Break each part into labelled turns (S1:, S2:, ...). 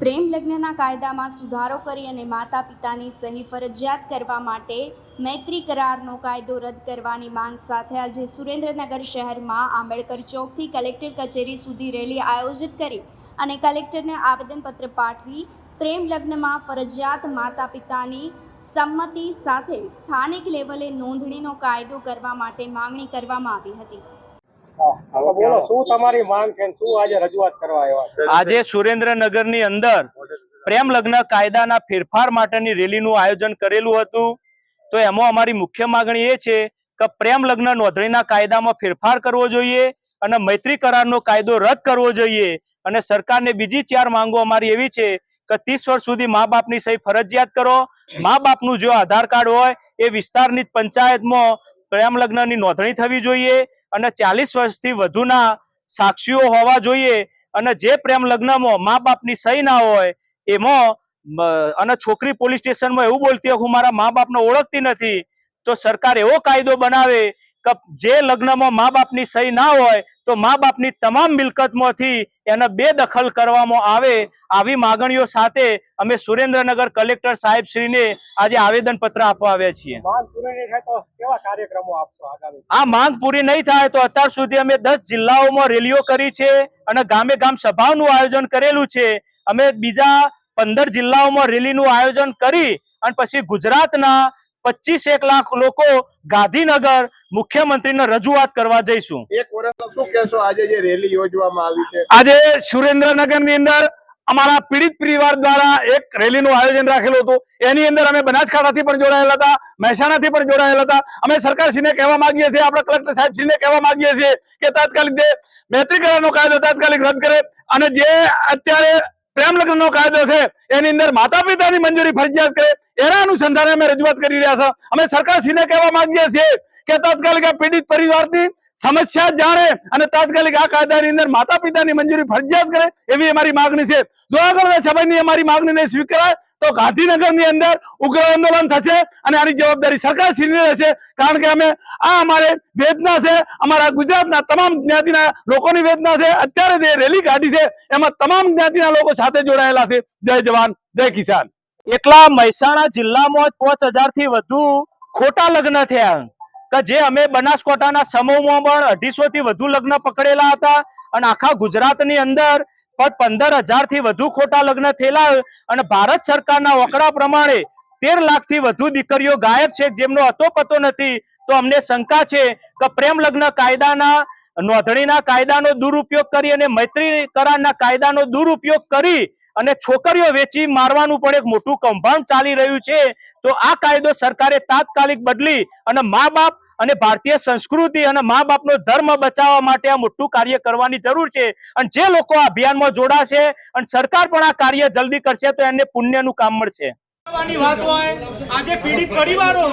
S1: પ્રેમ લગ્નના કાયદામાં સુધારો કરી અને માતા પિતાની સહી ફરજિયાત કરવા માટે મૈત્રી કરારનો કાયદો રદ કરવાની માંગ સાથે આજે સુરેન્દ્રનગર શહેરમાં આંબેડકર ચોકથી કલેક્ટર કચેરી સુધી રેલી આયોજિત કરી અને કલેક્ટરને આવેદનપત્ર પાઠવી પ્રેમ લગ્નમાં ફરજિયાત માતા પિતાની સંમતિ સાથે સ્થાનિક લેવલે નોંધણીનો કાયદો કરવા માટે માંગણી કરવામાં આવી હતી.
S2: બોલો શું તમારી માંગ છે શું આજે રજૂઆત કરવા આવ્યા
S3: આજે સુરેન્દ્રનગરની અંદર પ્રેમ લગ્ન કાયદાના ફેરફાર માટેની રેલીનું આયોજન કરેલું હતું. તો એમાં અમારી મુખ્ય માગણી એ છે કે પ્રેમ લગ્ન નોંધણીના કાયદામાં ફેરફાર કરવો જોઈએ અને મૈત્રી કરારનો કાયદો રદ કરવો જોઈએ. અને સરકારને બીજી ચાર માંગો અમારી એવી છે કે ત્રીસ વર્ષ સુધી મા બાપની સહી ફરજિયાત કરો. મા બાપનું જો આધાર કાર્ડ હોય એ વિસ્તારની પંચાયતમાં પ્રેમ લગ્નની નોંધણી થવી જોઈએ. અને ચાલીસ વર્ષથી વધુના સાક્ષીઓ હોવા જોઈએ અને જે પ્રેમ લગ્નમાં મા બાપની સહી ના હોય, એમાં અને છોકરી પોલીસ સ્ટેશનમાં એવું બોલતી હોય, હું મારા મા બાપને ઓળખતી નથી. તો સરકાર એવો કાયદો બનાવે કે જે લગ્નમાં મા બાપની સહી ના હોય તો મા બાપની તમામ મિલકતમાંથી એને બેદખલ કરવામાં આવે આવી માગણીઓ સાથે અમે સુરેન્દ્રનગર કલેક્ટર સાહેબ શ્રીને આજે આવેદન પત્ર આપવા આવ્યા છીએ. આ માંગ પૂરી નહીં થાય તો અત્યાર સુધી અમે દસ જિલ્લાઓમાં રેલીઓ કરી છે અને ગામે ગામ સભાઓનું આયોજન કરેલું છે. અમે બીજા પંદર જિલ્લાઓમાં રેલીનું આયોજન કરી અને પછી ગુજરાતના પચીસ એક લાખ લોકો ગાંધીનગર મુખ્યમંત્રીને રજૂઆત કરવા જઈશું.
S4: એક વર્ષ શું કહેશો? આજે જે રેલી યોજવામાં આવી છે.
S5: આજે સુરેન્દ્રનગરની અંદર અમારા પીડિત પરિવાર દ્વારા એક રેલીનું આયોજન રાખેલું હતું. એની અંદર અમે બનાસકાંઠાથી પણ જોડાયેલા હતા મહેસાણાથી પણ જોડાયેલા હતા. અમે સરકારશ્રીને કહેવા માંગીએ છીએ આપણા કલેક્ટર સાહેબશ્રીને કહેવા માંગીએ છીએ કે તાત્કાલિક જે મૈત્રી કરારનો કાયદો તાત્કાલિક રદ કરે અને જે અત્યારે પ્રેમ લગ્નનો કાયદો છે એની અંદર માતા પિતાની મંજૂરી ફરજિયાત કરે. એના અનુસંધાને અમે રજૂઆત કરી રહ્યા છે. અમે સરકારશ્રીને કહેવા માંગીએ છીએ કે તાત્કાલિક આ પીડિત પરિવારની સમસ્યા જાણે અને તાત્કાલિક આ કાયદાની અંદર માતા પિતાની મંજૂરી ફરજિયાત કરે એવી અમારી માંગણી છે. જો આગળ સભાની અમારી માગણીને સ્વીકારાય, તો ગાંધીનગરની અંદર ઉગ્ર આંદોલન થશે અને આની જવાબદારી સરકાર શ્રીની રહેશે. કારણ કે અમે આ અમારે વેદના છે, અમારા ગુજરાતના તમામ જ્ઞાતિના લોકોની વેદના છે. અત્યારે જે રેલી કાઢી છે, એમાં તમામ જ્ઞાતિના લોકો સાથે જોડાયેલા છે. જય જવાન, જય કિસાન.
S3: એકલા મહેસાણા જિલ્લામાં પાંચ હજારથી વધુ ખોટા લગ્ન થયા. કે જે અમે બનાસકાંઠાના સમૂહમાં પણ અઢીસો થી વધુ લગ્ન પકડેલા હતા અને આખા ગુજરાતની અંદર પણ પંદર હજારથી વધુ ખોટા લગ્ન થયેલા અને ભારત સરકારના વકડા પ્રમાણે તેર લાખથી વધુ દીકરીઓ ગાયબ છે, જેમનો હતો પતો નથી. તો અમને શંકા છે કે પ્રેમ લગ્ન કાયદાના નોંધણીના કાયદાનો દુરુપયોગ કરી અને મૈત્રી કરારના કાયદાનો દુરુપયોગ કરી અને છોકરીઓ વેચી મારવાનું પણ એક મોટું કૌભાંડ ચાલી રહ્યું છે. તો આ કાયદો સરકારે તાત્કાલિક બદલી અને મા બાપ અને ભારતીય સંસ્કૃતિ અને મા બાપનો ધર્મ બચાવવા માટે આ મોટું કાર્ય કરવાની જરૂર છે. અને જે લોકો આ અભિયાનમાં જોડાશે અને સરકાર પણ આ કાર્ય જલ્દી કરશે તો એમને પુણ્યનું કામ મળશે.
S6: આજે પીડિત પરિવારો,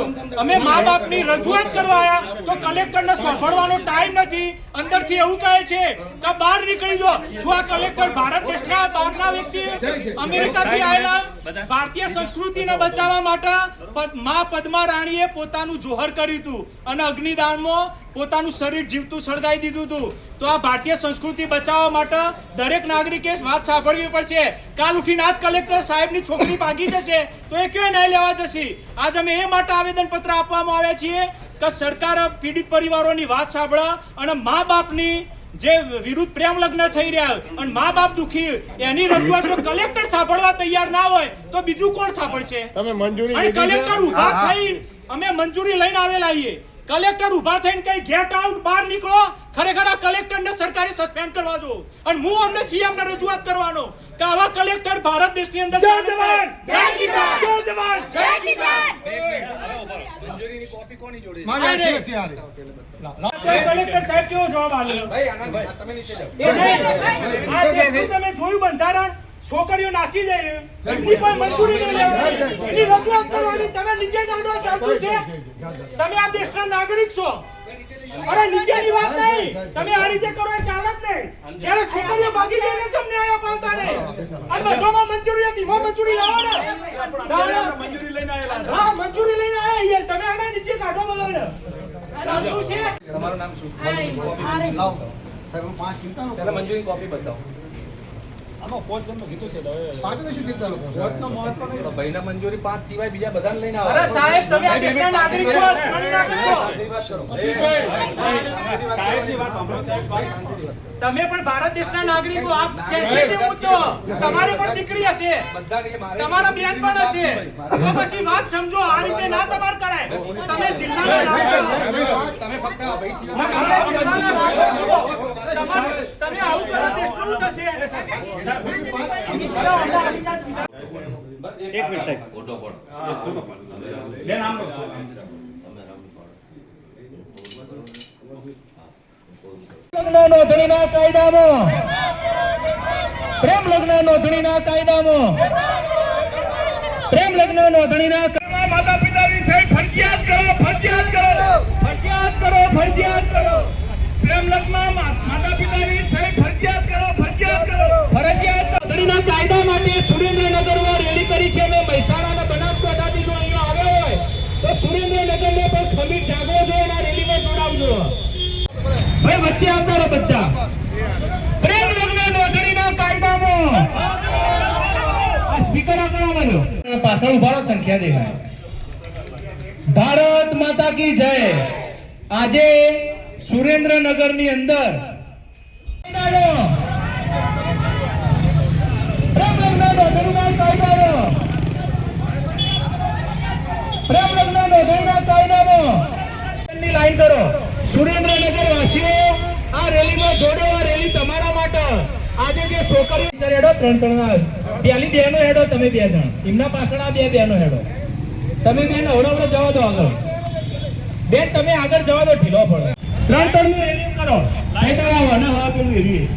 S6: અમે મા બાપની રજૂઆત કરવા આવ્યા તો કલેક્ટરને સાંભળવાનો ટાઈમ નથી. અંદરથી એવું કહે છે કે બહાર નીકળી જો શું આ કલેક્ટર ભારત દેશના બહારના વ્યક્તિ? અમેરિકાથી આવેલા ભારતીય સંસ્કૃતિને બચાવવા માટે મા પદ્મા રાણીએ પોતાનું જોહર કર્યું હતું અને અગ્નિદાનમાં પોતાનું શરીર જીવતું સળગાવી દીધું હતું. તો આ ભારતીય સંસ્કૃતિ બચાવવા માટે દરેક નાગરિકે વાત સાંભળવી પડશે. કાલ ઉઠીને આજ કલેક્ટર સાહેબની છોકરી ભાગી જશે. તો એ ક્યાં ન્યાય લેવા જશે? આજ અમે એ માટે આવેદન પત્ર આપવામાં આવ્યા છીએ કે સરકાર પીડિત પરિવારોની વાત સાંભળે અને મા બાપની જે વિરુદ્ધ પ્રેમ લગ્ન થઈ રહ્યા અને મા બાપ દુખી એની રજૂઆત જો કલેક્ટર સાંભળવા તૈયાર ના હોય તો બીજું કોણ સાંભળશે?
S4: તમે મંજૂરી
S6: અને કલેક્ટર ઊભા થઈ અમે મંજૂરી લઈને આવેલા છીએ. કલેક્ટર ઊભા થઈને કઈ ગેટ આઉટ બહાર નીકળો. ખરેખર આ કલેક્ટરને સરકારે સસ્પેન્ડ કરવા જો અને હું અમને સીએમ ને રજૂઆત કરવાનો. કે આવા કલેક્ટર ભારત દેશની અંદર જય જવાન! જય કિસાન! જય જવાન! જય
S4: મારે છે? છે હારે.
S6: કલેક્ટર સાહેબ કેવો જવાબ આલેલો એ નહીં આ દેશનું તમે જોયું બંધારણ? છોકરીઓ નાસી જાય એમની કોઈ મંજૂરી નહીં લેવાની એની રજૂઆત કરવાની તમે નીચે કાઢવા ચાલતું છે તમે આ દેશના નાગરિક છો અરે નીચેની વાત નહીં તમે આ રીતે કરો એ ચાલે જ નહીં જ્યારે છોકરીઓ ભાગી જઈને જ અમને આયા પાવતા નહીં અને બધોમાં મંજૂરી હતી માં મંજૂરી લાવો ને મંજૂરી લઈને આયેલા હા મંજૂરી લઈને આયા યાર તમે આને નીચે કાઢો બધાને ચાલતું છે
S7: પાંચને શું કીધું લોકો
S8: ભાઈના મંજૂરી પાંચ સિવાય બીજા બધાને લઈને આવો
S9: અરે સાહેબ તમે દેશના નાગરિક છો નાખો તમે પણ ભારત દેશના નાગરિકો આપ છે છે મુદ્દો તમારી પણ દીકરી હશે તમારા બેન પણ હશે તો પછી વાત સમજો આ રીતે ના તમાર કરાય તમે જિલ્લાના રાજા.
S8: તમે ફક્ત
S9: તમે જિલ્લાના રાજા છો. તમારે- તમે આવું કરો દેશનું બેન થશે
S6: લગ્ન ધણીના કાયદામાં. પ્રેમ લગ્નનો ધણીના કાયદામાં. પ્રેમ લગ્નનો ધણીના માતા પિતાની સહી ફરજિયાત કરો ફરજિયાત કરો ફરજિયાત કરો ફરજિયાત કરો. પ્રેમ લગ્નમાં માતા પિતાની સહી ફરજિયાત કરો ફરજિયાત કરો. ફરજિયાત ધણીના કાયદા માટે સુરેન્દ્રનગરમાં રેલી કરી છે અને મહેસાણા બનાસકાંઠાથી જો અહીંયા આવ્યો હોય, તો સુરેન્દ્રનગરને પણ ખમીર જાગવો જોઈએ અને રેલીમાં જોડાવજો ભાઈ વચ્ચે આવતા રહો બધા પ્રેમ લગ્ન નોંધણીના કાયદામાં આ સ્પીકર આગળ આવ્યો પાછળ ઊભા સંખ્યા દેખાય. ભારત માતા કી જય. આજે અંદર કાયદામાં ની લાઈન કરો. સુરેન્દ્રનગર વાસીઓ આ રેલીમાં જોડો આજે જે છોકરીઓ હેડો, ત્રણ ત્રણ પેલી બેનો હેડો, તમે બે જણ. એમના પાછળ આ બે બેનો હેડો. તમે બેન અવડો જવા દો આગળ. બેન, તમે આગળ જવા દો, ઢીલો પડે. ત્રણ ત્રણનું રેલી કરો. લાઈટ આવો ના હવે પેલું એવી